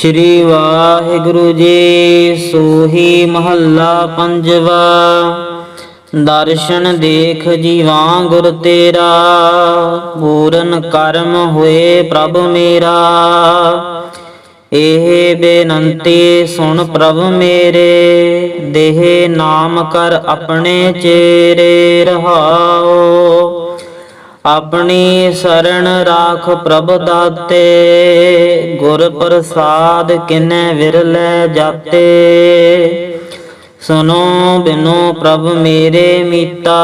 ਸ਼੍ਰੀ ਵਾਹਿਗੁਰੂ ਜੀ ਸੋਹੀ ਮਹੱਲਾ ਪੰਜਵਾ, ਦਰਸ਼ਨ ਦੇਖ ਜੀਵਾਂ ਗੁਰ ਤੇਰਾ, ਪੂਰਨ ਕਰਮ ਹੋਏ ਪ੍ਰਭ ਮੇਰਾ। ਇਹ ਬੇਨੰਤੀ ਸੁਣ ਪ੍ਰਭ ਮੇਰੇ, ਦੇਹ ਨਾਮ ਕਰ ਆਪਣੇ ਚੇਰੇ ਰਹਾਓ। ਆਪਣੀ ਸਰਣ ਰਾਖ ਪ੍ਰਭ ਦਾਤੇ, ਗੁਰ ਪ੍ਰਸਾਦ ਕਿਨੈ ਵਿਰਲੇ ਜਾਤੇ। ਸੁਨੋ ਬਿਨੋ ਪ੍ਰਭ ਮੇਰੇ ਮੀਤਾ,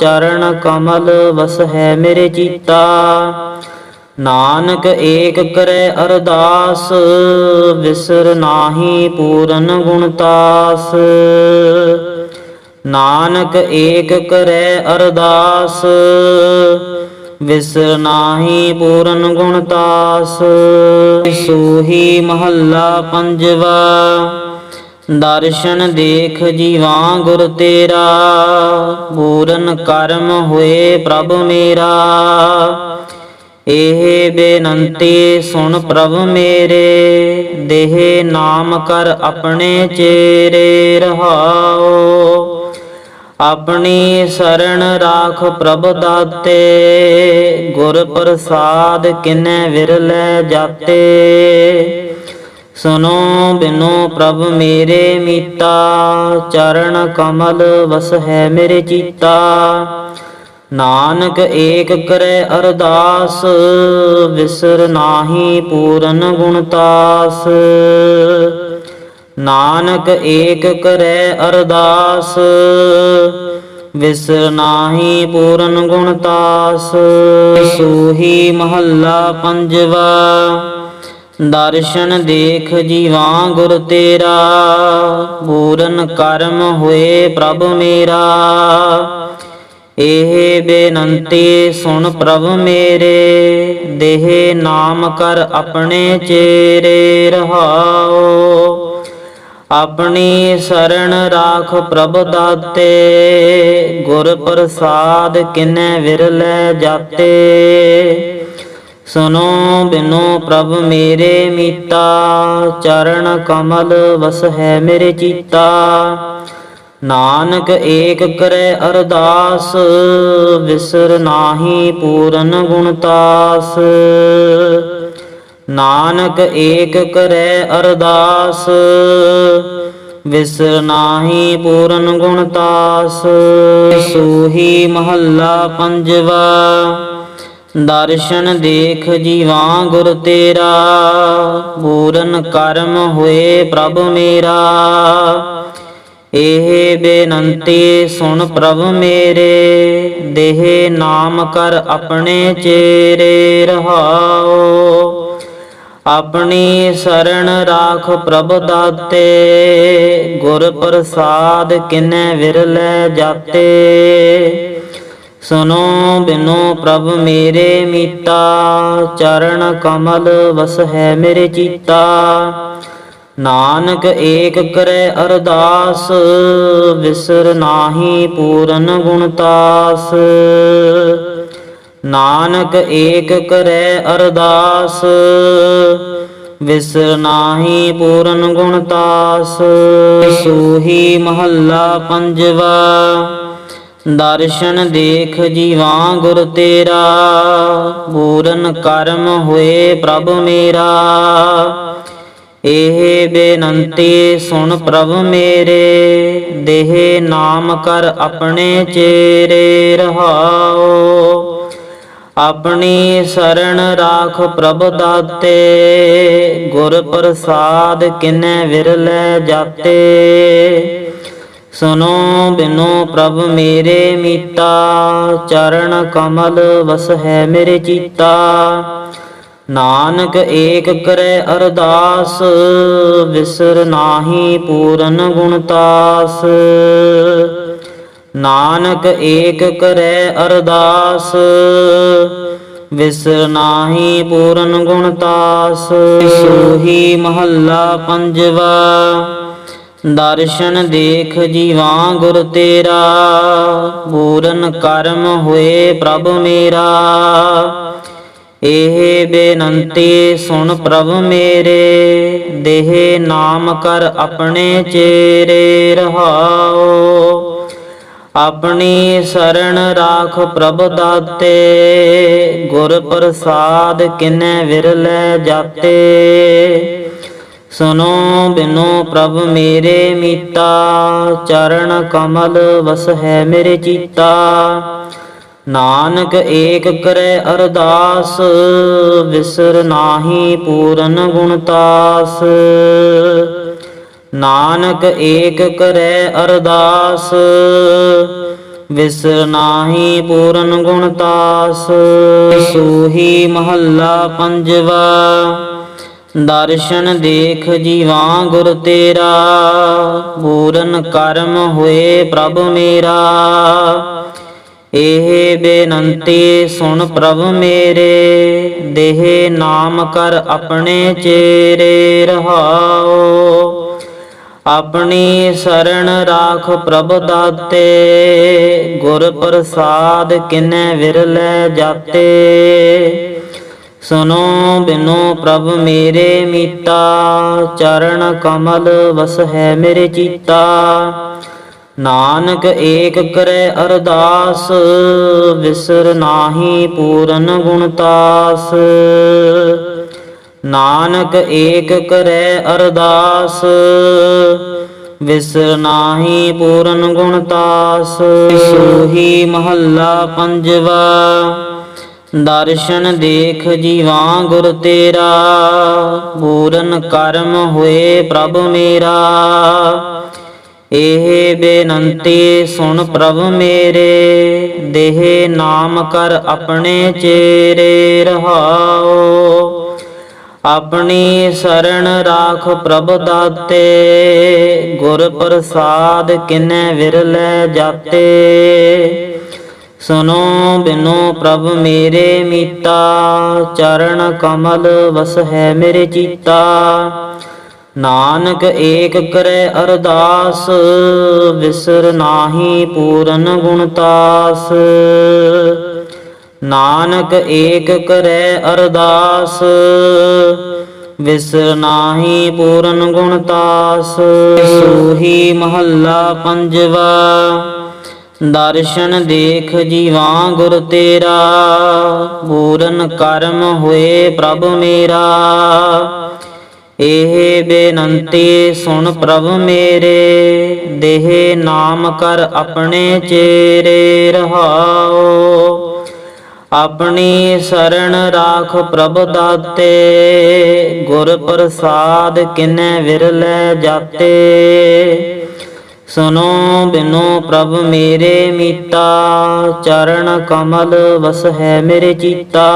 ਚਰਨ ਕਮਲ ਵਸ ਹੈ ਮੇਰੇ ਚੀਤਾ। ਨਾਨਕ ਏਕ ਕਰੈ ਅਰਦਾਸ, ਵਿਸਰ ਨਾਹੀ ਪੂਰਨ ਗੁਣਤਾਸ ਨਾਨਕ ਏਕ ਕਰੈ ਅਰਦਾਸ, ਵਿਸਰ ਨਾਹੀ ਪੂਰਨ ਗੁਣਤਾਸ ਸੋਹੀ ਮਹੱਲਾ ਪੰਜਵਾ, ਦਰਸ਼ਨ ਦੇਖ ਜੀਵਾਂ ਗੁਰ ਤੇਰਾ। ਪੂਰਨ ਕਰਮ ਹੋਏ ਪ੍ਰਭ ਮੇਰਾ। ਇਹ ਬੇਨੰਤੀ ਸੁਣ ਪ੍ਰਭ ਮੇਰੇ, ਦੇਹ ਨਾਮ ਕਰ ਆਪਣੇ ਚੇਰੇ ਰਹਾਓ। ਆਪਣੀ ਸਰਣ ਰਾਖ ਪ੍ਰਭ ਦਾਤੇ, ਗੁਰ ਪ੍ਰਸਾਦ ਕਿਨੈ ਵਿਰਲੇ ਜਾਤੇ। ਸੁਨੋ ਬਿਨੋ ਪ੍ਰਭ ਮੇਰੇ ਮੀਤਾ, ਚਰਨ ਕਮਲ ਵਸ ਹੈ ਮੇਰੇ ਚੀਤਾ। ਨਾਨਕ ਏਕ ਕਰੈ ਅਰਦਾਸ, ਵਿਸਰ ਨਾਹੀ ਪੂਰਨ ਗੁਣਤਾਸ ਨਾਨਕ ਏਕ ਕਰੈ ਅਰਦਾਸ ਵਿਸਰ ਨਾਹੀ ਪੂਰਨ ਗੁਣਤਾਸ ਸੂਹੀ ਮਹੱਲਾ ਪੰਜਵਾ, ਦਰਸ਼ਨ ਦੇਖ ਜੀਵਾਂ ਗੁਰ ਤੇਰਾ। ਪੂਰਨ ਕਰਮ ਹੋਏ ਪ੍ਰਭ ਮੇਰਾ। ਇਹ ਬੇਨੰਤੀ ਸੁਣ ਪ੍ਰਭ ਮੇਰੇ, ਦੇਹ ਨਾਮ ਕਰ ਆਪਣੇ ਚੇਰੇ ਰਹਾਓ। ਆਪਣੀ ਸਰਣ ਰਾਖ ਪ੍ਰਭ ਦਾਤੇ, ਗੁਰ ਪ੍ਰਸਾਦ ਕਿਨੈ ਵਿਰਲੇ ਜਾਤੇ। ਸੁਨੋ ਬਿਨੋ ਪ੍ਰਭ ਮੇਰੇ ਮੀਤਾ, ਚਰਨ ਕਮਲ ਵਸ ਹੈ ਮੇਰੇ ਚੀਤਾ। ਨਾਨਕ ਏਕ ਕਰੈ ਅਰਦਾਸ, ਵਿਸਰ ਨਾਹੀ ਪੂਰਨ ਗੁਣਤਾਸ ਨਾਨਕ ਏਕ ਕਰੈ ਅਰਦਾਸ, ਵਿਸਰ ਨਾਹੀ ਪੂਰਨ ਗੁਣਤਾਸ ਸੂਹੀ ਮਹੱਲਾ ਪੰਜਵਾ, ਦਰਸ਼ਨ ਦੇਖ ਜੀਵਾਂ ਗੁਰ ਤੇਰਾ। ਪੂਰਨ ਕਰਮ ਹੋਏ ਪ੍ਰਭ ਮੇਰਾ। ਇਹ ਬੇਨੰਤੀ ਸੁਣ ਪ੍ਰਭ ਮੇਰੇ, ਦੇਹ ਨਾਮ ਕਰ ਆਪਣੇ ਚੇਰੇ ਰਹਾਓ। ਆਪਣੀ ਸਰਣ ਰਾਖ ਪ੍ਰਭ ਦਾਤੇ, ਗੁਰ ਪ੍ਰਸਾਦ ਕਿਨੈ ਵਿਰਲੇ ਜਾਤੇ। ਸੁਨੋ ਬਿਨੋ ਪ੍ਰਭ ਮੇਰੇ ਮੀਤਾ, ਚਰਨ ਕਮਲ ਵਸ ਹੈ ਮੇਰੇ ਚੀਤਾ। ਨਾਨਕ ਏਕ ਕਰੈ ਅਰਦਾਸ, ਵਿਸਰ ਨਾਹੀ ਪੂਰਨ ਗੁਣਤਾਸ ਨਾਨਕ ਏਕ ਕਰੈ ਅਰਦਾਸ, ਵਿਸਰ ਨਾਹੀ ਪੂਰਨ ਗੁਣਤਾਸ ਸੂਹੀ ਮਹੱਲਾ ਪੰਜਵਾ, ਦਰਸ਼ਨ ਦੇਖ ਜੀਵਾਂ ਗੁਰ ਤੇਰਾ। ਪੂਰਨ ਕਰਮ ਹੋਏ ਪ੍ਰਭ ਮੇਰਾ। ਇਹ ਬੇਨੰਤੀ ਸੁਣ ਪ੍ਰਭ ਮੇਰੇ, ਦੇਹ ਨਾਮ ਕਰ ਆਪਣੇ ਚੇਰੇ ਰਹਾਓ। ਆਪਣੀ ਸਰਣ ਰਾਖ ਪ੍ਰਭ ਦਾਤੇ, ਗੁਰ ਪ੍ਰਸਾਦ ਕਿਨੈ ਵਿਰਲੇ ਜਾਤੇ। ਸੁਨੋ ਬਿਨੋ ਪ੍ਰਭ ਮੇਰੇ ਮੀਤਾ, ਚਰਨ ਕਮਲ ਵਸ ਹੈ ਮੇਰੇ ਚੀਤਾ। ਨਾਨਕ ਏਕ ਕਰੈ ਅਰਦਾਸ, ਵਿਸਰ ਨਾਹੀ ਪੂਰਨ ਗੁਣਤਾਸ ਨਾਨਕ ਏਕ ਕਰੈ ਅਰਦਾਸ, ਵਿਸਰ ਨਾਹੀ ਪੂਰਨ ਗੁਣਤਾਸ ਸੋਹੀ ਮਹੱਲਾ ਪੰਜਵਾ, ਦਰਸ਼ਨ ਦੇਖ ਜੀਵਾਂ ਗੁਰ ਤੇਰਾ। ਪੂਰਨ ਕਰਮ ਹੋਏ ਪ੍ਰਭ ਮੇਰਾ। ਇਹ ਬੇਨੰਤੀ ਸੁਣ ਪ੍ਰਭ ਮੇਰੇ, ਦੇਹ ਨਾਮ ਕਰ ਆਪਣੇ ਚੇਰੇ ਰਹਾਓ। ਆਪਣੀ ਸਰਣ ਰਾਖ ਪ੍ਰਭ ਦਾਤੇ, ਗੁਰ ਪ੍ਰਸਾਦ ਕਿਨੈ ਵਿਰਲੇ ਜਾਤੇ। ਸੁਨੋ ਬਿਨੋ ਪ੍ਰਭ ਮੇਰੇ ਮੀਤਾ, ਚਰਨ ਕਮਲ ਵਸ ਹੈ ਮੇਰੇ ਚੀਤਾ। ਨਾਨਕ ਏਕ ਕਰੈ ਅਰਦਾਸ, ਵਿਸਰ ਨਾਹੀ ਪੂਰਨ ਗੁਣਤਾਸ ਨਾਨਕ ਏਕ ਕਰੈ ਅਰਦਾਸ, ਵਿਸਰ ਨਾਹੀ ਪੂਰਨ ਗੁਣਤਾਸ ਸੂਹੀ ਮਹੱਲਾ ਪੰਜਵਾ, ਦਰਸ਼ਨ ਦੇਖ ਜੀਵਾ ਗੁਰ ਤੇਰਾ। ਪੂਰਨ ਕਰਮ ਹੋਏ ਪ੍ਰਭ ਮੇਰਾ। ਇਹ ਬੇਨੰਤੀ ਸੁਣ ਪ੍ਰਭ ਮੇਰੇ, ਦੇਹ ਨਾਮ ਕਰ ਆਪਣੇ ਚੇਰੇ ਰਹਾਓ। ਆਪਣੀ ਸਰਣ ਰਾਖ ਪ੍ਰਭ ਦਾਤੇ, ਗੁਰ ਪ੍ਰਸਾਦ ਕਿਨੈ ਵਿਰਲੇ ਜਾਤੇ। ਸੁਨੋ ਬਿਨੋ ਪ੍ਰਭ ਮੇਰੇ ਮੀਤਾ, ਚਰਨ ਕਮਲ ਵਸ ਹੈ ਮੇਰੇ ਚੀਤਾ। ਨਾਨਕ ਏਕ ਕਰੈ ਅਰਦਾਸ, ਵਿਸਰ ਨਾਹੀ ਪੂਰਨ ਗੁਣਤਾਸ ਨਾਨਕ ਏਕ ਕਰੈ ਅਰਦਾਸ, ਵਿਸਰ ਨਾਹੀ ਪੂਰਨ ਗੁਣਤਾਸ ਸੋਹੀ ਮਹੱਲਾ ਪੰਜਵਾ, ਦਰਸ਼ਨ ਦੇਖ ਜੀਵਾ ਗੁਰ ਤੇਰਾ। ਪੂਰਨ ਕਰਮ ਹੋਏ ਪ੍ਰਭ ਮੇਰਾ। ਇਹ ਬੇਨੰਤੀ ਸੁਣ ਪ੍ਰਭ ਮੇਰੇ, ਦੇਹ ਨਾਮ ਕਰ ਆਪਣੇ ਚੇਰੇ ਰਹਾਓ। ਆਪਣੀ ਸਰਣ ਰਾਖ ਪ੍ਰਭ ਦਾਤੇ, ਗੁਰ ਪ੍ਰਸਾਦ ਕਿਨੈ ਵਿਰਲੇ ਜਾਤੇ। ਸੁਨੋ ਬਿਨੋ ਪ੍ਰਭ ਮੇਰੇ ਮੀਤਾ, ਚਰਨ ਕਮਲ ਵਸ ਹੈ ਮੇਰੇ ਚੀਤਾ। ਨਾਨਕ ਏਕ ਕਰੈ ਅਰਦਾਸ, ਵਿਸਰ ਨਾਹੀ ਪੂਰਨ ਗੁਣਤਾਸ ਨਾਨਕ ਏਕ ਕਰੈ ਅਰਦਾਸ ਵਿਸਰ ਨਾਹੀ ਪੂਰਨ ਗੁਣਤਾਸ ਸੂਹੀ ਮਹੱਲਾ ਪੰਜਵਾ, ਦਰਸ਼ਨ ਦੇਖ ਜੀਵਾ ਗੁਰ ਤੇਰਾ। ਪੂਰਨ ਕਰਮ ਹੋਏ ਪ੍ਰਭ ਮੇਰਾ। ਇਹ ਬੇਨੰਤੀ ਸੁਣ ਪ੍ਰਭ ਮੇਰੇ, ਦੇਹ ਨਾਮ ਕਰ ਆਪਣੇ ਚੇਰੇ ਰਹਾਓ। ਆਪਣੀ ਸਰਣ ਰਾਖ ਪ੍ਰਭ ਦਾਤੇ, ਗੁਰ ਪ੍ਰਸਾਦ ਕਿਨੈ ਵਿਰਲੇ ਜਾਤੇ। ਸੁਨੋ ਬਿਨੋ ਪ੍ਰਭ ਮੇਰੇ ਮੀਤਾ, ਚਰਨ ਕਮਲ ਵਸ ਹੈ ਮੇਰੇ ਚੀਤਾ।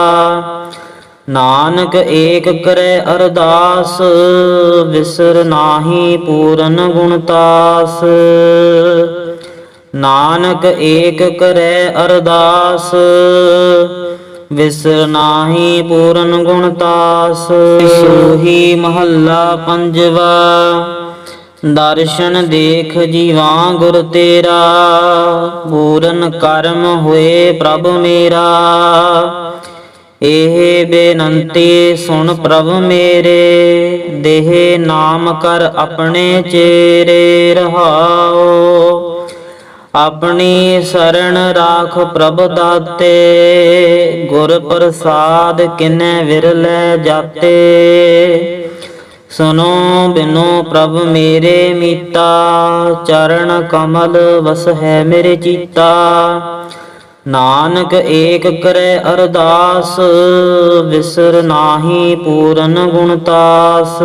ਨਾਨਕ ਏਕ ਕਰੈ ਅਰਦਾਸ, ਵਿਸਰ ਨਾਹੀ ਪੂਰਨ ਗੁਣਤਾਸ ਨਾਨਕ ਏਕ ਕਰੈ ਅਰਦਾਸ ਵਿਸਰ ਨਾਹੀ ਪੂਰਨ ਗੁਣਤਾਸ ਸੋਹੀ ਮਹੱਲਾ ਪੰਜਵਾ, ਦਰਸ਼ਨ ਦੇਖ ਜੀਵਾ ਗੁਰ ਤੇਰਾ, ਪੂਰਨ ਕਰਮ ਹੋਏ ਪ੍ਰਭ ਮੇਰਾ। ਇਹ ਬੇਨੰਤੀ ਸੁਣ ਪ੍ਰਭ ਮੇਰੇ, ਦੇਹ ਨਾਮ ਕਰ ਆਪਣੇ ਚੇਰੇ ਰਹਾਓ। ਆਪਣੀ ਸਰਣ ਰਾਖ ਪ੍ਰਭ ਦਾਤੇ, ਗੁਰ ਪ੍ਰਸਾਦ ਕਿਨੈ ਵਿਰਲੇ ਜਾਤੇ। ਸੁਨੋ ਬਿਨੋ ਪ੍ਰਭ ਮੇਰੇ ਮੀਤਾ, ਚਰਨ ਕਮਲ ਵਸ ਹੈ ਮੇਰੇ ਚੀਤਾ। ਨਾਨਕ ਏਕ ਕਰੈ ਅਰਦਾਸ, ਵਿਸਰ ਨਾਹੀ ਪੂਰਨ ਗੁਣਤਾਸ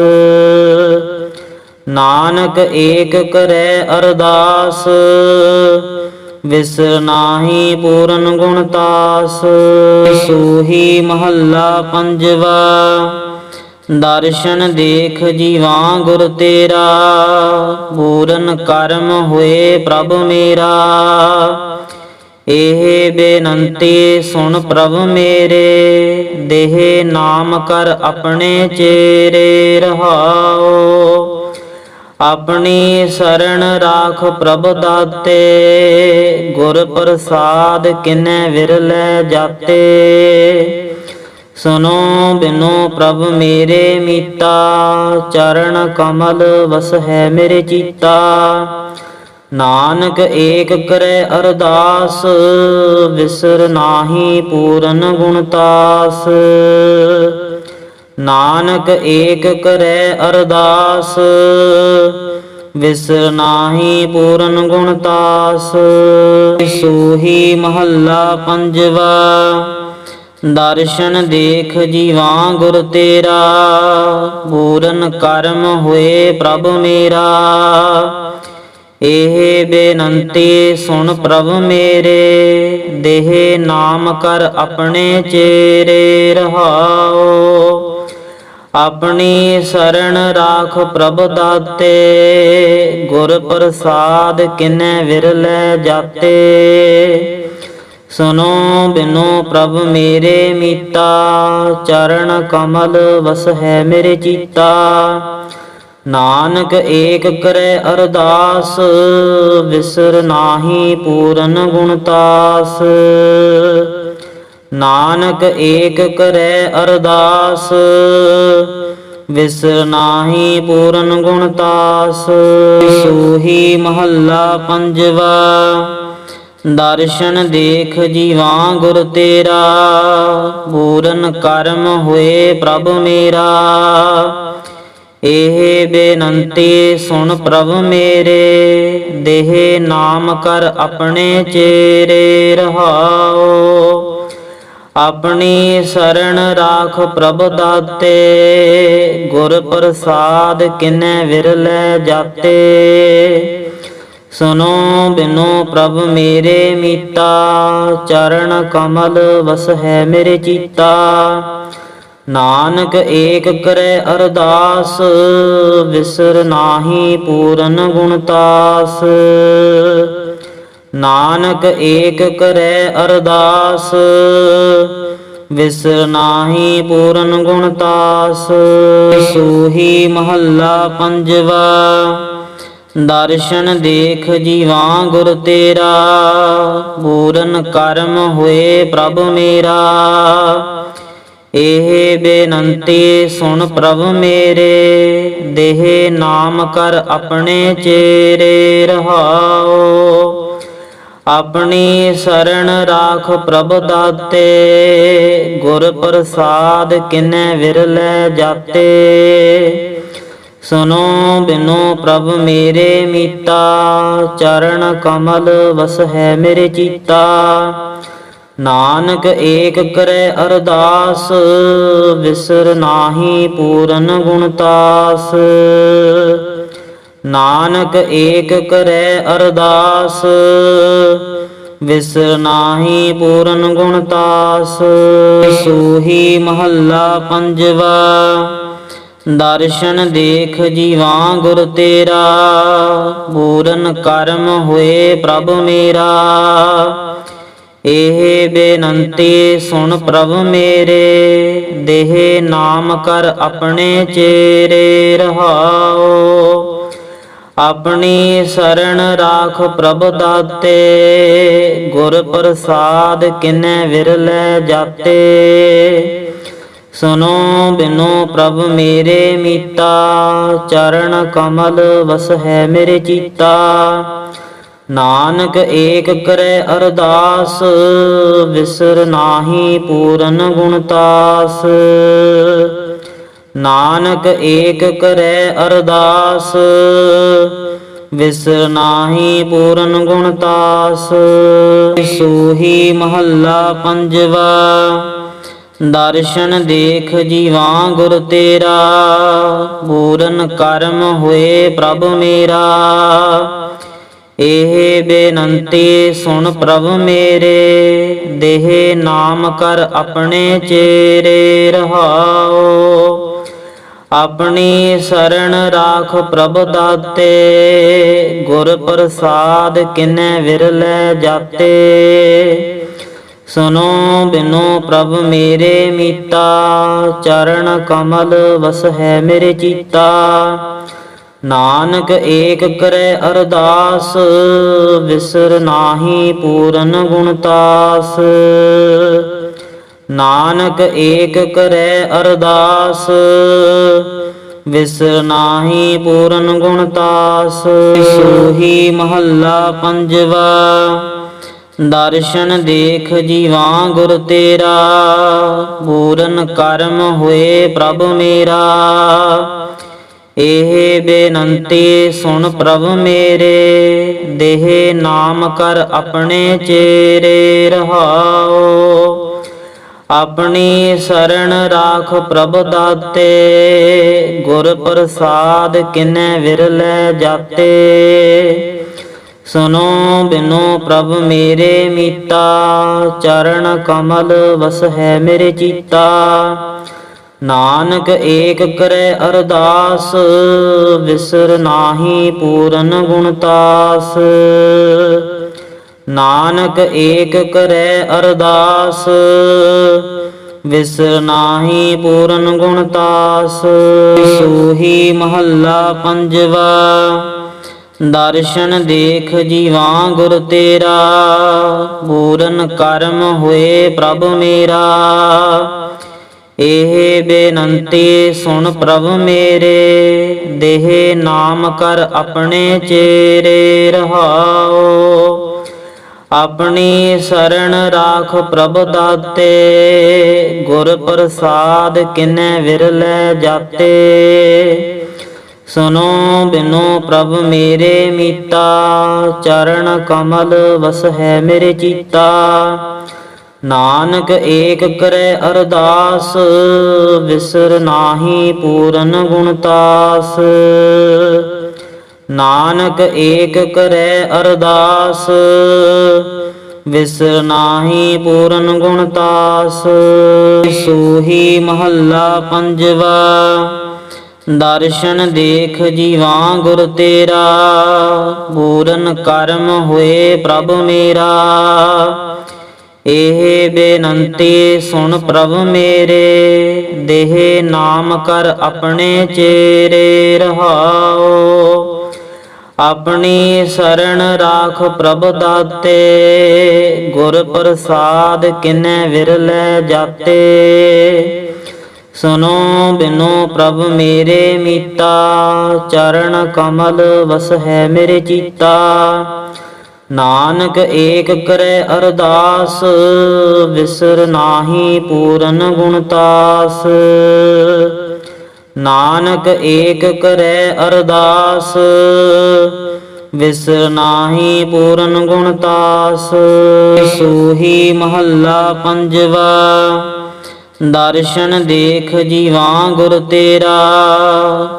ਨਾਨਕ ਏਕ ਕਰੈ ਅਰਦਾਸ ਵਿਸਰ ਨਾਹੀ ਪੂਰਨ ਗੁਣਤਾਸ ਸੂਹੀ ਮਹੱਲਾ ਪੰਜਵਾ, ਦਰਸ਼ਨ ਦੇਖ ਜੀਵਾ ਗੁਰ ਤੇਰਾ। ਪੂਰਨ ਕਰਮ ਹੋਏ ਪ੍ਰਭ ਮੇਰਾ। ਇਹ ਬੇਨੰਤੀ ਸੁਣ ਪ੍ਰਭ ਮੇਰੇ, ਦੇਹ ਨਾਮ ਕਰ ਆਪਣੇ ਚੇਰੇ ਰਹਾਓ। ਆਪਣੀ ਸਰਣ ਰਾਖ ਪ੍ਰਭ ਦਾਤੇ, ਗੁਰ ਪ੍ਰਸਾਦ ਕਿਨੈ ਵਿਰਲੇ ਜਾਤੇ। ਸੁਨੋ ਬਿਨੋ ਪ੍ਰਭ ਮੇਰੇ ਮੀਤਾ, ਚਰਨ ਕਮਲ ਵਸ ਹੈ ਮੇਰੇ ਚੀਤਾ। ਨਾਨਕ ਏਕ ਕਰੈ ਅਰਦਾਸ, ਵਿਸਰ ਨਾਹੀ ਪੂਰਨ ਗੁਣਤਾਸ ਨਾਨਕ ਏਕ ਕਰੈ ਅਰਦਾਸ ਵਿਸਰ ਨਾਹੀ ਪੂਰਨ ਗੁਣਤਾਸ ਸੋਹੀ ਮਹੱਲਾ ਪੰਜਵਾ, ਦਰਸ਼ਨ ਦੇਖ ਜੀਵਾ ਗੁਰ ਤੇਰਾ। ਪੂਰਨ ਕਰਮ ਹੋਏ ਪ੍ਰਭ ਮੇਰਾ। ਇਹ ਬੇਨੰਤੀ ਸੁਣ ਪ੍ਰਭ ਮੇਰੇ, ਦੇਹ ਨਾਮ ਕਰ ਆਪਣੇ ਚੇਰੇ ਰਹਾਓ। ਆਪਣੀ ਸਰਣ ਰਾਖ ਪ੍ਰਭ ਦਾਤੇ, ਗੁਰ ਪ੍ਰਸਾਦ ਕਿਨੈ ਵਿਰਲੇ ਜਾਤੇ। ਸੁਨੋ ਬਿਨੋ ਪ੍ਰਭ ਮੇਰੇ ਮੀਤਾ, ਚਰਨ ਕਮਲ ਵਸ ਹੈ ਮੇਰੇ ਚੀਤਾ। ਨਾਨਕ ਏਕ ਕਰੈ ਅਰਦਾਸ, ਵਿਸਰ ਨਾਹੀ ਪੂਰਨ ਗੁਣਤਾਸ ਨਾਨਕ ਏਕ ਕਰੈ ਅਰਦਾਸ, ਵਿਸਰ ਨਾਹੀ ਪੂਰਨ ਗੁਣਤਾਸ ਸੋਹੀ ਮਹੱਲਾ ਪੰਜਵਾ, ਦਰਸ਼ਨ ਦੇਖ ਜੀਵਾ ਗੁਰ ਤੇਰਾ। ਪੂਰਨ ਕਰਮ ਹੋਏ ਪ੍ਰਭ ਮੇਰਾ। ਇਹ ਬੇਨੰਤੀ ਸੁਣ ਪ੍ਰਭ ਮੇਰੇ, ਦੇਹ ਨਾਮ ਕਰ ਆਪਣੇ ਚੇਰੇ ਰਹਾਓ। ਆਪਣੀ ਸਰਣ ਰਾਖ ਪ੍ਰਭ ਦਾਤੇ, ਗੁਰ ਪ੍ਰਸਾਦ ਕਿਨੈ ਵਿਰਲੇ ਜਾਤੇ। ਸੁਨੋ ਬਿਨੋ ਪ੍ਰਭ ਮੇਰੇ ਮੀਤਾ, ਚਰਨ ਕਮਲ ਵਸ ਹੈ ਮੇਰੇ ਚੀਤਾ। ਨਾਨਕ ਏਕ ਕਰੈ ਅਰਦਾਸ, ਵਿਸਰ ਨਾਹੀ ਪੂਰਨ ਗੁਣਤਾਸ ਨਾਨਕ ਏਕ ਕਰੈ ਅਰਦਾਸ, ਵਿਸਰ ਨਾਹੀ ਪੂਰਨ ਗੁਣਤਾਸ ਸੂਹੀ ਮਹੱਲਾ ਪੰਜਵਾ, ਦਰਸ਼ਨ ਦੇਖ ਜੀਵਾ ਗੁਰ ਤੇਰਾ। ਪੂਰਨ ਕਰਮ ਹੋਏ ਪ੍ਰਭ ਮੇਰਾ। ਇਹ ਬੇਨੰਤੀ ਸੁਣ ਪ੍ਰਭ ਮੇਰੇ, ਦੇਹ ਨਾਮ ਕਰ ਆਪਣੇ ਚੇਰੇ ਰਹਾਓ। ਆਪਣੀ ਸਰਣ ਰਾਖ ਪ੍ਰਭ ਦਾਤੇ, ਗੁਰ ਪ੍ਰਸਾਦ ਕਿਨੈ ਵਿਰਲੇ ਜਾਤੇ। ਸੁਨੋ ਬਿਨੋ ਪ੍ਰਭ ਮੇਰੇ ਮੀਤਾ, ਚਰਨ ਕਮਲ ਵਸ ਹੈ ਮੇਰੇ ਚੀਤਾ। ਨਾਨਕ ਏਕ ਕਰੈ ਅਰਦਾਸ, ਵਿਸਰ ਨਾਹੀ ਪੂਰਨ ਗੁਣਤਾਸ ਨਾਨਕ ਏਕ ਕਰੈ ਅਰਦਾਸ, ਵਿਸਰ ਨਾਹੀ ਪੂਰਨ ਗੁਣਤਾਸ ਸੂਹੀ ਮਹੱਲਾ ਪੰਜਵਾ, ਦਰਸ਼ਨ ਦੇਖ ਜੀਵਾ ਗੁਰ ਤੇਰਾ। ਪੂਰਨ ਕਰਮ ਹੋਏ ਪ੍ਰਭ ਮੇਰਾ। ਇਹ ਬੇਨੰਤੀ ਸੁਣ ਪ੍ਰਭ ਮੇਰੇ, ਦੇਹ ਨਾਮ ਕਰ ਆਪਣੇ ਚੇਰੇ ਰਹਾਓ। ਆਪਣੀ ਸਰਣ ਰਾਖ ਪ੍ਰਭ ਦਾਤੇ, ਗੁਰ ਪ੍ਰਸਾਦ ਕਿਨੈ ਵਿਰਲੇ ਜਾਤੇ। ਸੁਨੋ ਬਿਨੋ ਪ੍ਰਭ ਮੇਰੇ ਮੀਤਾ, ਚਰਨ ਕਮਲ ਵਸ ਹੈ ਮੇਰੇ ਚੀਤਾ। ਨਾਨਕ ਏਕ ਕਰੈ ਅਰਦਾਸ, ਵਿਸਰ ਨਾਹੀ ਪੂਰਨ ਗੁਣਤਾਸ ਨਾਨਕ ਏਕ ਕਰੈ ਅਰਦਾਸ, ਵਿਸਰ ਨਾਹੀ ਪੂਰਨ ਗੁਣਤਾਸ ਸੋਹੀ ਮਹੱਲਾ ਪੰਜਵਾ, ਦਰਸ਼ਨ ਦੇਖ ਜੀਵਾ ਗੁਰ ਤੇਰਾ। ਪੂਰਨ ਕਰਮ ਹੋਏ ਪ੍ਰਭ ਮੇਰਾ। ਇਹ ਬੇਨੰਤੀ ਸੁਣ ਪ੍ਰਭ ਮੇਰੇ, ਦੇਹ ਨਾਮ ਕਰ ਆਪਣੇ ਚੇਰੇ ਰਹਾਓ। ਆਪਣੀ ਸਰਣ ਰਾਖ ਪ੍ਰਭ ਦਾਤੇ, ਗੁਰ ਪ੍ਰਸਾਦ ਕਿਨੈ ਵਿਰਲੇ ਜਾਤੇ। ਸੁਨੋ ਬਿਨੋ ਪ੍ਰਭ ਮੇਰੇ ਮੀਤਾ, ਚਰਨ ਕਮਲ ਵਸ ਹੈ ਮੇਰੇ ਚੀਤਾ। ਨਾਨਕ ਏਕ ਕਰੈ ਅਰਦਾਸ, ਵਿਸਰ ਨਾਹੀ ਪੂਰਨ ਗੁਣਤਾਸ ਨਾਨਕ ਏਕ ਕਰੈ ਅਰਦਾਸ ਵਿਸਰ ਨਾਹੀ ਪੂਰਨ ਗੁਣ ਤਾਸ, ਸੋਹੀ ਮਹੱਲਾ ਪੰਜਵਾ, ਦਰਸ਼ਨ ਦੇਖ ਜੀਵਾ ਗੁਰ ਤੇਰਾ, ਪੂਰਨ ਕਰਮ ਹੋਏ ਪ੍ਰਭ ਮੇਰਾ। ਇਹ ਬੇਨੰਤੀ ਸੁਣ ਪ੍ਰਭ ਮੇਰੇ, ਦੇਹ ਨਾਮ ਕਰ ਆਪਣੇ ਚੇਰੇ ਰਹਾਓ। ਆਪਣੀ ਸਰਣ ਰਾਖ ਪ੍ਰਭ ਦਾਤੇ, ਗੁਰ ਪ੍ਰਸਾਦ ਕਿਨੈ ਵਿਰਲੇ ਜਾਤੇ। ਸੁਨੋ ਬਿਨੋ ਪ੍ਰਭ ਮੇਰੇ ਮੀਤਾ, ਚਰਨ ਕਮਲ ਵਸ ਹੈ ਮੇਰੇ ਚੀਤਾ। ਨਾਨਕ ਏਕ ਕਰੈ ਅਰਦਾਸ, ਵਿਸਰ ਨਾਹੀ ਪੂਰਨ ਗੁਣਤਾਸ ਨਾਨਕ ਏਕ ਕਰੈ ਅਰਦਾਸ, ਵਿਸਰ ਨਾਹੀ ਪੂਰਨ ਗੁਣ ਤਾਸ। ਸੋਹੀ ਮਹੱਲਾ ਪੰਜਵਾ, ਦਰਸ਼ਨ ਦੇਖ ਜੀਵਾ ਗੁਰ ਤੇਰਾ। ਪੂਰਨ ਕਰਮ ਹੋਏ ਪ੍ਰਭ ਮੇਰਾ। ਇਹ ਬੇਨੰਤੀ ਸੁਣ ਪ੍ਰਭ ਮੇਰੇ, ਦੇਹ ਨਾਮ ਕਰ ਆਪਣੇ ਚੇਰੇ ਰਹਾਓ। ਆਪਣੀ ਸਰਣ ਰਾਖ ਪ੍ਰਭ ਦਾਤੇ, ਗੁਰ ਪ੍ਰਸਾਦ ਕਿਨੈ ਵਿਰਲੇ ਜਾਤੇ। ਸੁਨੋ ਬਿਨੋ ਪ੍ਰਭ ਮੇਰੇ ਮੀਤਾ, ਚਰਨ ਕਮਲ ਵਸ ਹੈ ਮੇਰੇ ਚੀਤਾ। ਨਾਨਕ ਏਕ ਕਰੈ ਅਰਦਾਸ, ਵਿਸਰ ਨਾਹੀ ਪੂਰਨ ਗੁਣਤਾਸ ਨਾਨਕ ਏਕ ਕਰੈ ਅਰਦਾਸ ਵਿਸਰ ਨਾਹੀ ਪੂਰਨ ਗੁਣ ਤਾਸ। ਸੋਹੀ ਮਹੱਲਾ ਪੰਜਵਾ, ਦਰਸ਼ਨ ਦੇਖ ਜੀਵਾ ਗੁਰ ਤੇਰਾ। ਪੂਰਨ ਕਰਮ ਹੋਏ ਪ੍ਰਭ ਮੇਰਾ। ਇਹ ਬੇਨੰਤੀ ਸੁਣ ਪ੍ਰਭ ਮੇਰੇ, ਦੇਹ ਨਾਮ ਕਰ ਆਪਣੇ ਚੇਰੇ ਰਹਾਓ। ਆਪਣੀ ਸਰਣ ਰਾਖ ਪ੍ਰਭ ਦਾਤੇ, ਗੁਰ ਪ੍ਰਸਾਦ ਕਿਨੈ ਵਿਰਲੇ ਜਾਤੇ। ਸੁਨੋ ਬਿਨੋ ਪ੍ਰਭ ਮੇਰੇ ਮੀਤਾ, ਚਰਨ ਕਮਲ ਵਸ ਹੈ ਮੇਰੇ ਚੀਤਾ। ਨਾਨਕ ਏਕ ਕਰੈ ਅਰਦਾਸ, ਵਿਸਰ ਨਾਹੀ ਪੂਰਨ ਗੁਣਤਾਸ ਨਾਨਕ ਏਕ ਕਰੈ ਅਰਦਾਸ ਵਿਸਰ ਨਾਹੀ ਪੂਰਨ ਗੁਣ ਤਾਸ। ਸੋਹੀ ਮਹੱਲਾ ਪੰਜਵਾ, ਦਰਸ਼ਨ ਦੇਖ ਜੀਵਾ ਗੁਰ ਤੇਰਾ।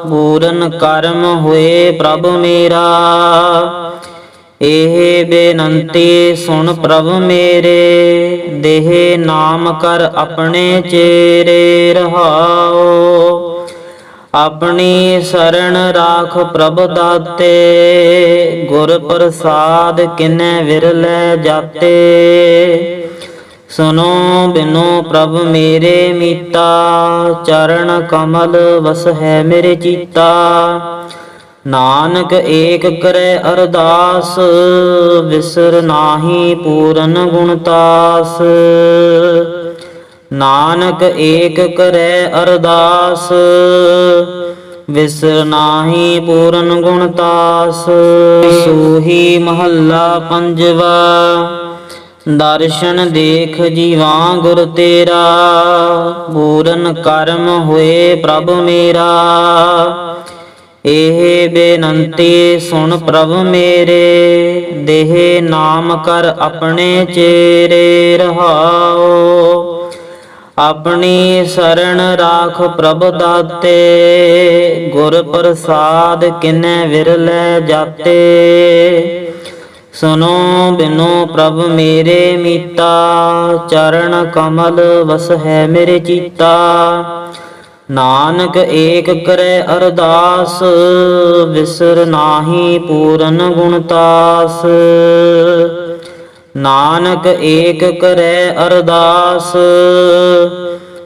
ਪੂਰਨ ਕਰਮ ਹੋਏ ਪ੍ਰਭ ਮੇਰਾ। ਇਹ ਬੇਨੰਤੀ ਸੁਣ ਪ੍ਰਭ ਮੇਰੇ, ਦੇਹ ਨਾਮ ਕਰ ਆਪਣੇ ਚੇਰੇ ਰਹਾਓ। ਆਪਣੀ ਸਰਣ ਰਾਖ ਪ੍ਰਭ ਦਾਤੇ, ਗੁਰ ਪ੍ਰਸਾਦ ਕਿਨੈ ਵਿਰਲੇ ਜਾਤੇ। ਸੁਨੋ ਬਿਨੋ ਪ੍ਰਭ ਮੇਰੇ ਮੀਤਾ, ਚਰਨ ਕਮਲ ਵਸ ਹੈ ਮੇਰੇ ਚੀਤਾ। ਨਾਨਕ ਏਕ ਕਰੈ ਅਰਦਾਸ, ਵਿਸਰ ਨਾਹੀ ਪੂਰਨ ਗੁਣਤਾਸ ਨਾਨਕ ਏਕ ਕਰੈ ਅਰਦਾਸ ਵਿਸਰ ਨਾਹੀ ਪੂਰਨ ਗੁਣ ਤਾਸ। ਸੋਹੀ ਮਹੱਲਾ ਪੰਜਵਾ, ਦਰਸ਼ਨ ਦੇਖ ਜੀਵਾ ਗੁਰ ਤੇਰਾ, ਪੂਰਨ ਕਰਮ ਹੋਏ ਪ੍ਰਭ ਮੇਰਾ। ਇਹ ਬੇਨੰਤੀ ਸੁਣ ਪ੍ਰਭ ਮੇਰੇ, ਦੇਹ ਨਾਮ ਕਰ ਆਪਣੇ ਚੇਰੇ ਰਹਾਓ। ਆਪਣੀ ਸਰਣ ਰਾਖ ਪ੍ਰਭ ਦਾਤੇ, ਗੁਰ ਪ੍ਰਸਾਦ ਕਿਨੈ ਵਿਰਲੇ ਜਾਤੇ। ਸੁਨੋ ਬਿਨੋ ਪ੍ਰਭ ਮੇਰੇ ਮੀਤਾ, ਚਰਨ ਕਮਲ ਵਸ ਹੈ ਮੇਰੇ ਚੀਤਾ। ਨਾਨਕ ਏਕ ਕਰੈ ਅਰਦਾਸ, ਵਿਸਰ ਨਾਹੀ ਪੂਰਨ ਗੁਣਤਾਸ ਨਾਨਕ ਏਕ ਕਰੈ ਅਰਦਾਸ,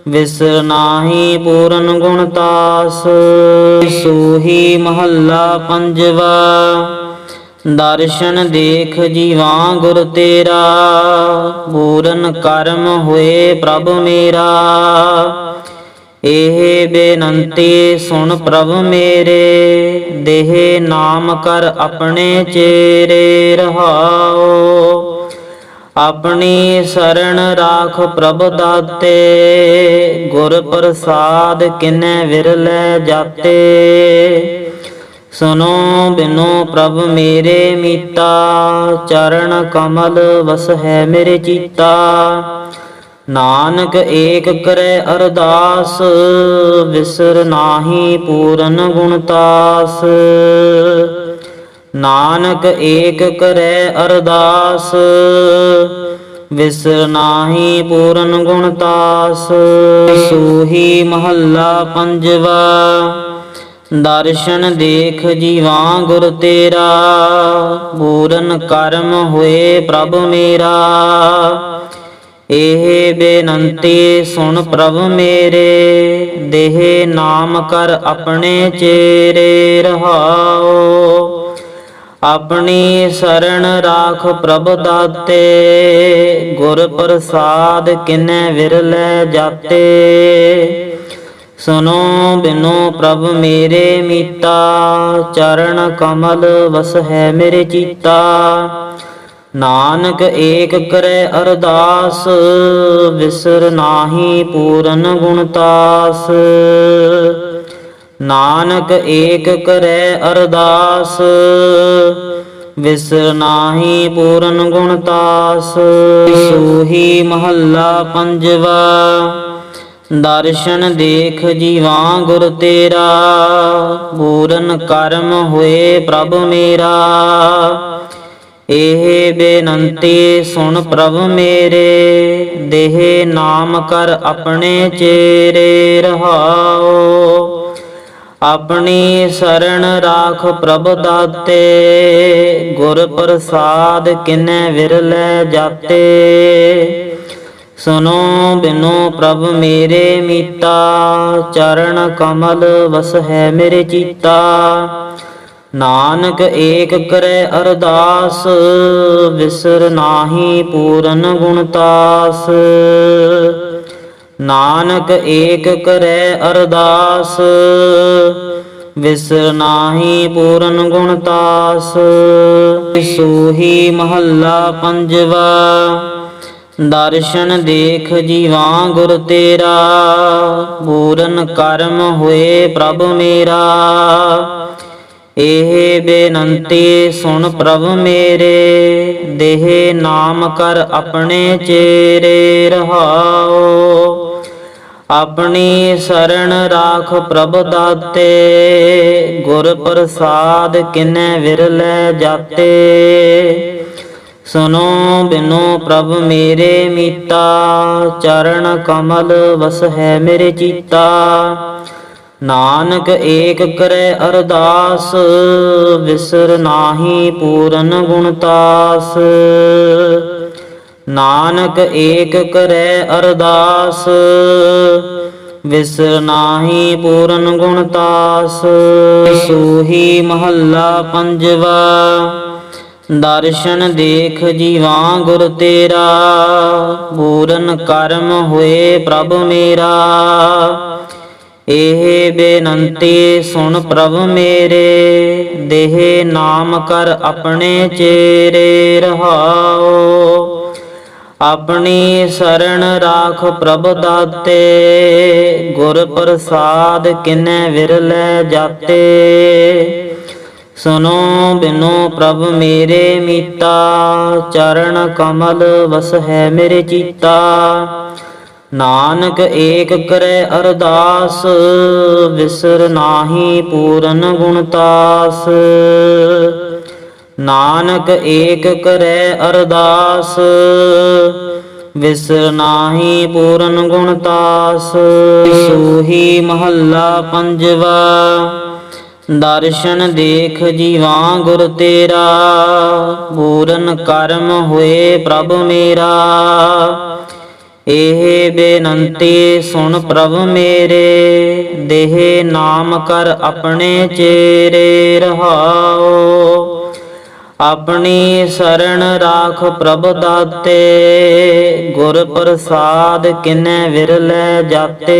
ਵਿਸਰ ਨਾਹੀ ਪੂਰਨ ਗੁਣ ਤਾਸ। ਸੋਹੀ ਮਹੱਲਾ ਪੰਜਵਾ, ਦਰਸ਼ਨ ਦੇਖ ਜੀਵਾ ਗੁਰ ਤੇਰਾ। ਪੂਰਨ ਕਰਮ ਹੋਏ ਪ੍ਰਭ ਮੇਰਾ। ਇਹ ਬੇਨੰਤੀ ਸੁਣ ਪ੍ਰਭ ਮੇਰੇ, ਦੇਹ ਨਾਮ ਕਰ ਆਪਣੇ ਚੇਰੇ ਰਹਾਓ। ਆਪਣੀ ਸਰਣ ਰਾਖ ਪ੍ਰਭ ਦਾਤੇ, ਗੁਰ ਪ੍ਰਸਾਦ ਕਿਨੈ ਵਿਰਲੇ ਜਾਤੇ। ਸੁਨੋ ਬਿਨੋ ਪ੍ਰਭ ਮੇਰੇ ਮੀਤਾ, ਚਰਨ ਕਮਲ ਵਸ ਹੈ ਮੇਰੇ ਚੀਤਾ। ਨਾਨਕ ਏਕ ਕਰੈ ਅਰਦਾਸ, ਵਿਸਰ ਨਾਹੀ ਪੂਰਨ ਗੁਣਤਾਸ ਨਾਨਕ ਏਕ ਕਰੈ ਅਰਦਾਸ ਵਿਸਰ ਨਾਹੀ ਪੂਰਨ ਗੁਣਤਾਸ ਸੂਹੀ ਮਹੱਲਾ ਪੰਜਵਾ, ਦਰਸ਼ਨ ਦੇਖ ਜੀਵਾ ਗੁਰ ਤੇਰਾ। ਪੂਰਨ ਕਰਮ ਹੋਏ ਪ੍ਰਭ ਮੇਰਾ। ਇਹ ਬੇਨੰਤੀ ਸੁਣ ਪ੍ਰਭ ਮੇਰੇ, ਦੇਹ ਨਾਮ ਕਰ ਆਪਣੇ ਚੇਰੇ ਰਹਾਓ। ਆਪਣੀ ਸਰਣ ਰਾਖ ਪ੍ਰਭ ਦਾਤੇ, ਗੁਰ ਪ੍ਰਸਾਦ ਕਿਨੈ ਵਿਰਲੇ ਜਾਤੇ। ਸੁਨੋ ਬਿਨੋ ਪ੍ਰਭ ਮੇਰੇ ਮੀਤਾ, ਚਰਨ ਕਮਲ ਵਸ ਹੈ ਮੇਰੇ ਚੀਤਾ। ਨਾਨਕ ਏਕ ਕਰੈ ਅਰਦਾਸ, ਵਿਸਰ ਨਾਹੀ ਪੂਰਨ ਗੁਣਤਾਸ ਨਾਨਕ ਏਕ ਕਰੈ ਅਰਦਾਸ, ਵਿਸਰ ਨਾਹੀ ਪੂਰਨ ਗੁਣਤਾਸ ਸੂਹੀ ਮਹੱਲਾ ਪੰਜਵਾ, ਦਰਸ਼ਨ ਦੇਖ ਜੀਵਾ ਗੁਰ ਤੇਰਾ। ਪੂਰਨ ਕਰਮ ਹੋਏ ਪ੍ਰਭ ਮੇਰਾ। ਇਹ ਬੇਨੰਤੀ ਸੁਣ ਪ੍ਰਭ ਮੇਰੇ, ਦੇਹ ਨਾਮ ਕਰ ਆਪਣੇ ਚੇਰੇ ਰਹਾਓ। ਆਪਣੀ ਸਰਣ ਰਾਖ ਪ੍ਰਭ ਦਾਤੇ, ਗੁਰ ਪ੍ਰਸਾਦ ਕਿਨੈ ਵਿਰਲੇ ਜਾਤੇ। ਸੁਨੋ ਬਿਨੋ ਪ੍ਰਭ ਮੇਰੇ ਮੀਤਾ, ਚਰਨ ਕਮਲ ਵਸ ਹੈ ਮੇਰੇ ਚੀਤਾ। ਨਾਨਕ ਏਕ ਕਰੈ ਅਰਦਾਸ, ਵਿਸਰ ਨਾਹੀ ਪੂਰਨ ਗੁਣਤਾਸ ਨਾਨਕ ਏਕ ਕਰੈ ਅਰਦਾਸ, ਵਿਸਰ ਨਾਹੀ ਪੂਰਨ ਗੁਣਤਾਸ ਸੂਹੀ ਮਹੱਲਾ ਪੰਜਵਾ, ਦਰਸ਼ਨ ਦੇਖ ਜੀਵਾ ਗੁਰ ਤੇਰਾ, ਪੂਰਨ ਕਰਮ ਹੋਏ ਪ੍ਰਭ ਮੇਰਾ। ਇਹ ਬੇਨੰਤੀ ਸੁਣ ਪ੍ਰਭ ਮੇਰੇ, ਦੇਹ ਨਾਮ ਕਰ ਆਪਣੇ ਚੇਰੇ ਰਹਾਓ। ਆਪਣੀ ਸਰਣ ਰਾਖ ਪ੍ਰਭ ਦਾਤੇ, ਗੁਰ ਪ੍ਰਸਾਦ ਕਿਨੈ ਵਿਰਲੇ ਜਾਤੇ। ਸੁਨੋ ਬਿਨੋ ਪ੍ਰਭ ਮੇਰੇ ਮੀਤਾ, ਚਰਨ ਕਮਲ ਵਸ ਹੈ ਮੇਰੇ ਚੀਤਾ। ਨਾਨਕ ਏਕ ਕਰੈ ਅਰਦਾਸ, ਵਿਸਰ ਨਾਹੀ ਪੂਰਨ ਗੁਣਤਾਸ ਨਾਨਕ ਏਕ ਕਰੈ ਅਰਦਾਸ, ਵਿਸਰ ਨਾਹੀ ਪੂਰਨ ਗੁਣਤਾਸ ਸੂਹੀ ਮਹੱਲਾ ਪੰਜਵਾ, ਦਰਸ਼ਨ ਦੇਖ ਜੀਵਾ ਗੁਰ ਤੇਰਾ। ਪੂਰਨ ਕਰਮ ਹੋਏ ਪ੍ਰਭ ਮੇਰਾ। ਇਹ ਬੇਨੰਤੀ ਸੁਣ ਪ੍ਰਭ ਮੇਰੇ, ਦੇਹ ਨਾਮ ਕਰ ਆਪਣੇ ਚੇਰੇ ਰਹਾਓ। ਆਪਣੀ ਸਰਣ ਰਾਖ ਪ੍ਰਭ ਦਾਤੇ, ਗੁਰ ਪ੍ਰਸਾਦ ਕਿਨੈ ਵਿਰਲੇ ਜਾਤੇ। ਸੁਨੋ ਬਿਨੋ ਪ੍ਰਭ ਮੇਰੇ ਮੀਤਾ, ਚਰਨ ਕਮਲ ਵਸ ਹੈ ਮੇਰੇ ਚੀਤਾ। ਨਾਨਕ ਏਕ ਕਰੈ ਅਰਦਾਸ, ਵਿਸਰ ਨਾਹੀ ਪੂਰਨ ਗੁਣਤਾਸ ਨਾਨਕ ਏਕ ਕਰੈ ਅਰਦਾਸ, ਵਿਸਰ ਨਾਹੀ ਪੂਰਨ ਗੁਣਤਾਸ ਸੂਹੀ ਮਹੱਲਾ ਪੰਜਵਾ, ਦਰਸ਼ਨ ਦੇਖ ਜੀਵਾ ਗੁਰ ਤੇਰਾ। ਪੂਰਨ ਕਰਮ ਹੋਏ ਪ੍ਰਭ ਮੇਰਾ। ਇਹ ਬੇਨੰਤੀ ਸੁਣ ਪ੍ਰਭ ਮੇਰੇ, ਦੇਹ ਨਾਮ ਕਰ ਆਪਣੇ ਚੇਰੇ ਰਹਾਓ। ਆਪਣੀ ਸਰਣ ਰਾਖ ਪ੍ਰਭ ਦਾਤੇ, ਗੁਰ ਪ੍ਰਸਾਦ ਕਿਨੈ ਵਿਰਲੇ ਜਾਤੇ।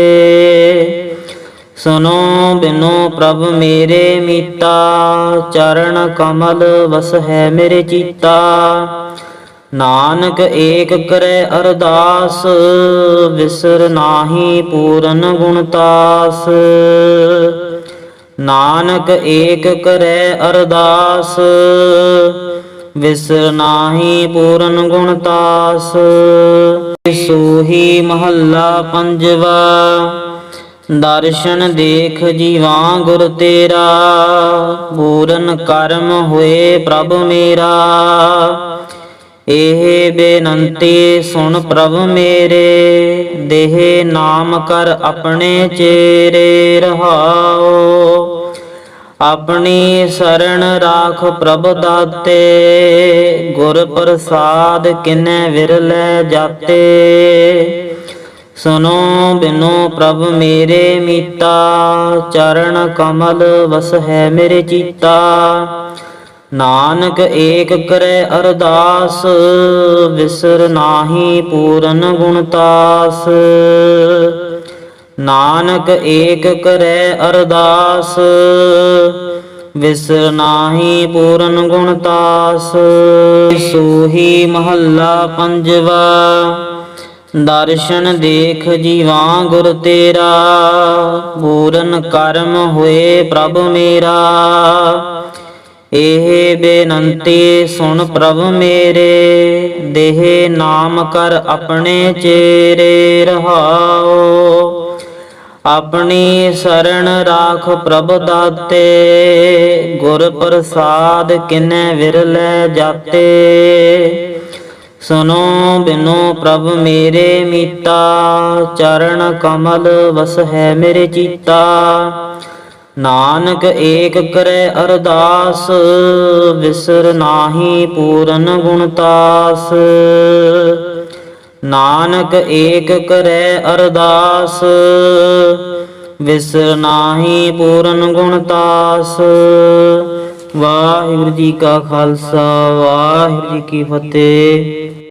ਸੁਨੋ ਬਿਨੋ ਪ੍ਰਭ ਮੇਰੇ ਮੀਤਾ, ਚਰਨ ਕਮਲ ਵਸ ਹੈ ਮੇਰੇ ਚੀਤਾ। ਨਾਨਕ ਏਕ ਕਰੈ ਅਰਦਾਸ, ਵਿਸਰ ਨਾਹੀ ਪੂਰਨ ਗੁਣਤਾਸ ਨਾਨਕ ਏਕ ਕਰੈ ਅਰਦਾਸ, ਵਿਸਰ ਨਾਹੀ ਪੂਰਨ ਗੁਣਤਾਸ ਸੋਹੀ ਮਹੱਲਾ ਪੰਜਵਾ, ਦਰਸ਼ਨ ਦੇਖ ਜੀਵਾ ਗੁਰ ਤੇਰਾ। ਪੂਰਨ ਕਰਮ ਹੋਏ ਪ੍ਰਭ ਮੇਰਾ। ਇਹ ਬੇਨੰਤੀ ਸੁਣ ਪ੍ਰਭ ਮੇਰੇ, ਦੇਹ ਨਾਮ ਕਰ ਆਪਣੇ ਚੇਰੇ ਰਹਾਓ। ਆਪਣੀ ਸਰਣ ਰਾਖ ਪ੍ਰਭ ਦਾਤੇ, ਗੁਰ ਪ੍ਰਸਾਦ ਕਿਨੈ ਵਿਰਲੇ ਜਾਤੇ। ਸੁਨੋ ਬਿਨੋ ਪ੍ਰਭ ਮੇਰੇ ਮੀਤਾ, ਚਰਨ ਕਮਲ ਵਸ ਹੈ ਮੇਰੇ ਚੀਤਾ। ਨਾਨਕ ਏਕ ਕਰੈ ਅਰਦਾਸ, ਵਿਸਰ ਨਾਹੀ ਪੂਰਨ ਗੁਣਤਾਸ ਨਾਨਕ ਏਕ ਕਰੈ ਅਰਦਾਸ, ਵਿਸਰ ਨਾਹੀ ਪੂਰਨ ਗੁਣਤਾਸ ਸੋਹੀ ਮਹੱਲਾ ਪੰਜਵਾ, ਦਰਸ਼ਨ ਦੇਖ ਜੀਵਾ ਗੁਰ ਤੇਰਾ। ਪੂਰਨ ਕਰਮ ਹੋਏ ਪ੍ਰਭ ਮੇਰਾ। ਇਹ ਬੇਨੰਤੀ ਸੁਣ ਪ੍ਰਭ ਮੇਰੇ, ਦੇਹ ਨਾਮ ਕਰ ਆਪਣੇ ਚੇਰੇ ਰਹਾਓ। ਆਪਣੀ ਸਰਣ ਰਾਖ ਪ੍ਰਭ ਦਾਤੇ, ਗੁਰ ਪ੍ਰਸਾਦ ਕਿਨੈ ਵਿਰਲੇ ਜਾਤੇ। ਸੁਨੋ ਬਿਨੋ ਪ੍ਰਭ ਮੇਰੇ ਮੀਤਾ, ਚਰਨ ਕਮਲ ਵਸ ਹੈ ਮੇਰੇ ਚੀਤਾ। ਨਾਨਕ ਏਕ ਕਰੈ ਅਰਦਾਸ, ਵਿਸਰ ਨਾਹੀ ਪੂਰਨ ਗੁਣਤਾਸ ਨਾਨਕ ਏਕ ਕਰੈ ਅਰਦਾਸ, ਵਿਸਰ ਨਾਹੀ ਪੂਰਨ ਗੁਣਤਾਸ ਵਾਹਿਗੁਰੂ ਜੀ ਕਾ ਖਾਲਸਾ, ਵਾਹਿਗੁਰੂ ਜੀ ਕੀ ਫਤਿਹ।